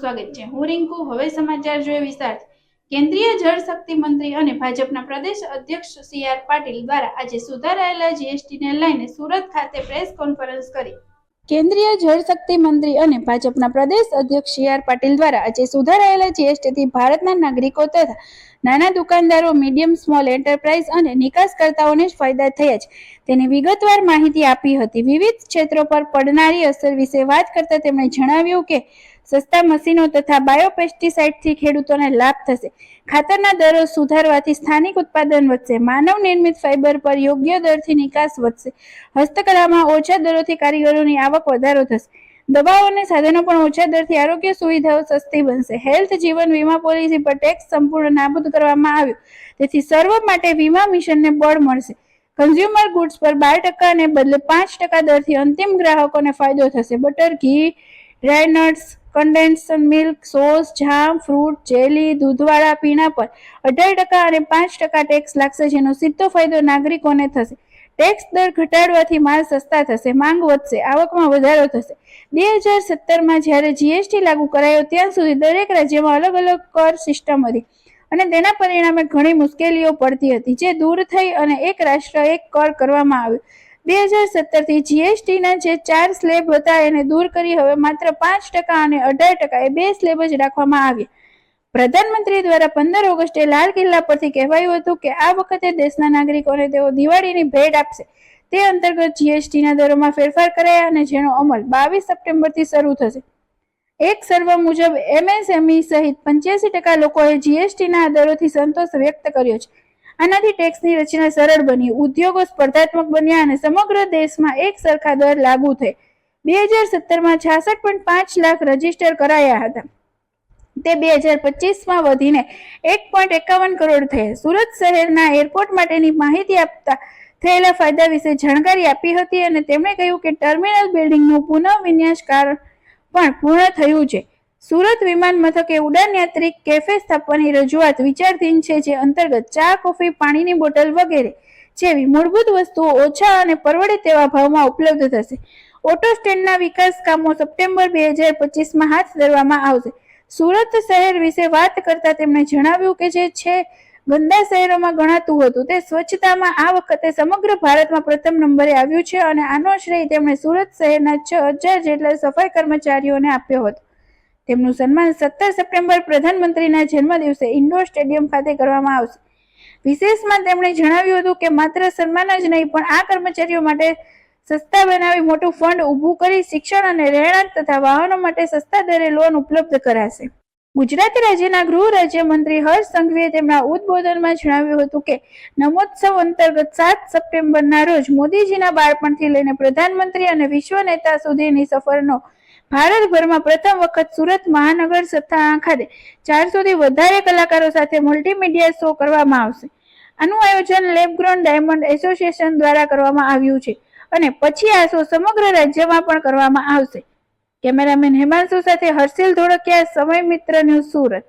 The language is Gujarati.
સ્વાગત છે. હું રિંકુ, હવે સમાચાર જોઈએ વિસ્તારથી કેન્દ્રીય જળ મંત્રી અને ભાજપના પ્રદેશ અધ્યક્ષ સી આર પાટીલ દ્વારા આજે સુધારાયેલા જીએસટીને લઈને સુરત ખાતે પ્રેસ કોન્ફરન્સ કરી. કેન્દ્રીય જળશક્તિ મંત્રી અને ભાજપના પ્રદેશ અધ્યક્ષ સી આર પાટીલ દ્વારા આજે સુધારાયેલા જીએસટીથી ભારતના નાગરિકો તથા નાના દુકાનદારો, મીડિયમ, સ્મોલ એન્ટરપ્રાઇઝ અને નિકાસકર્તાઓને જ ફાયદા થયા છે. તેની વિગતવાર માહિતી આપી હતી. વિવિધ ક્ષેત્રો પર પડનારી અસર વિશે વાત કરતા તેમણે જણાવ્યું કે સસ્તા મશીનો તથા બાયોપેસ્ટિસાઇડથી ખેડૂતોને લાભ થશે. ખાતરના દરો સુધારવાથી સ્થાનિક ઉત્પાદન વધશે. માનવ નિર્મિત ફાઇબર પર યોગ્ય દરથી નિકાસ વધશે. હસ્તકલામાં ઓછા દરોથી કારીગરોની આવક વધારો થશે. દવાઓ અને સાધનો પણ ઓછા દરથી આરોગ્ય સુવિધાઓ સસ્તી બનશે. હેલ્થ જીવન વીમા પોલિસી પર ટેક્સ સંપૂર્ણ નાબૂદ કરવામાં આવ્યો. તેથી સર્વ માટે વીમા મિશનને બળ મળશે. કન્ઝ્યુમર ગુડ્સ પર બાર ટકાને બદલે પાંચ ટકા દરથી અંતિમ ગ્રાહકોને ફાયદો થશે. બટર ઘી dry nuts condensed milk, sauce, jam, fruit, jelly, દૂધવાળા પીણા પર અઢાર ટકા અને પાંચ ટકા ટેક્સ લાગશે, જેનો સીધો ફાયદો નાગરિકોને થશે. ટેક્સ દર ઘટાડવાથી માલ સસ્તા થશે, માંગ વધશે, આવકમાં વધારો થશે. બે હજાર સત્તરમાં જ્યારે જીએસટી લાગુ કરાયો, ત્યાં સુધી દરેક રાજ્યમાં અલગ અલગ કર સિસ્ટમ હતી અને તેના પરિણામે ઘણી મુશ્કેલીઓ પડતી હતી, જે દૂર થઈ અને એક રાષ્ટ્ર એક કર કરવામાં આવ્યો. બે હજાર સત્તરથી જીએસટીના જે ચાર સ્લેબ હતા એને દૂર કરી હવે માત્ર પાંચ ટકા અને અઢાર ટકા એ બે સ્લેબ જ રાખવામાં આવ્યા પ્રધાનમંત્રી દ્વારા પંદર ઓગસ્ટે લાલ કિલ્લા પરથી કહેવાયું હતું કે આ વખતે દેશના નાગરિકોને તેઓ દિવાળીની ભેટ આપશે. તે અંતર્ગત જીએસટીના દરોમાં ફેરફાર કરાયા અને જેનો અમલ બાવીસ સપ્ટેમ્બરથી શરૂ થશે. એક સર્વે મુજબ એમએસએમઈ સહિત પંચ્યાસી ટકા લોકોએ જીએસટીના દરોથી સંતોષ વ્યક્ત કર્યો છે. આનાથી ટેક્સની રચના સરળ બની. ઉદ્યોગો સ્પર્ધાત્મક બન્યા અને સમગ્ર દેશમાં એક સરખા દર લાગુ થઈ બે હજાર સત્તરમાં છાસઠ પોઈન્ટ પાંચ લાખ રજિસ્ટર કરાયા હતા. તે બે હજાર પચીસમાં વધીને એક પોઈન્ટ એકાવન કરોડ થયા. સુરત શહેરના એરપોર્ટ માટેની માહિતી આપતા થયેલા ફાયદા વિશે જાણકારી આપી હતી અને તેમણે કહ્યું કે ટર્મિનલ બિલ્ડિંગનું પુનઃવિન્યાસ કારણ પણ પૂર્ણ થયું છે. સુરત વિમાન મથકે ઉડાન યાત્રિક કેફે સ્થાપવાની રજૂઆત વિચારધીન છે જે અંતર્ગત ચા, કોફી, પાણીની બોટલ વગેરે જેવી મૂળભૂત વસ્તુઓ ઓછા અને પરવડે તેવા ભાવમાં ઉપલબ્ધ થશે. ઓટો સ્ટેન્ડના વિકાસ કામો સપ્ટેમ્બર બે હજાર પચીસમાં હાથ ધરવામાં આવશે. સુરત શહેર વિશે વાત કરતા તેમણે જણાવ્યું કે જે છે ગંદા શહેરોમાં ગણાતું હતું, તે સ્વચ્છતામાં આ વખતે સમગ્ર ભારતમાં પ્રથમ નંબરે આવ્યું છે અને આનો શ્રેય તેમણે સુરત શહેરના છ હજાર જેટલા સફાઈ કર્મચારીઓને આપ્યો હતો. તેમનું સન્માન સત્તર સપ્ટેમ્બર પ્રધાનમંત્રીના જન્મદિવસે ઇન્ડોર સ્ટેડિયમ ખાતે કરવામાં આવશે. વિશેષમાં તેમણે જણાવ્યું હતું કે માત્ર સન્માન જ નહીં, પણ આ કર્મચારીઓ માટે સસ્તા બનાવી મોટું ફંડ ઊભું કરી શિક્ષણ અને રહેણાંક તથા વાહનો માટે સસ્તા દરે લોન ઉપલબ્ધ કરાશે. ગુજરાત રાજ્યના ગૃહ રાજ્યમંત્રી હર્ષ સંઘવીએ તેમના ઉદબોધનમાં જણાવ્યું હતું કે નમોત્સવ અંતર્ગત સાત સપ્ટેમ્બરના રોજ મોદીજીના બાળપણથી લઈને પ્રધાનમંત્રી અને વિશ્વ નેતા સુધીની સફરનો ભારતભરમાં પ્રથમ વખત સુરત મહાનગર સત્તા ખાતે ચારસોથી વધારે કલાકારો સાથે મલ્ટીમીડિયા શો કરવામાં આવશે. આનું આયોજન લેબગ્રોન ડાયમંડ એસોસિએશન દ્વારા કરવામાં આવ્યું છે અને પછી આ શો સમગ્ર રાજ્યમાં પણ કરવામાં આવશે. કેમેરામેન હેમાંશુ સાથે હર્ષિલ ધોળકિયા સમય મિત્ર ન્યૂઝ સુરત.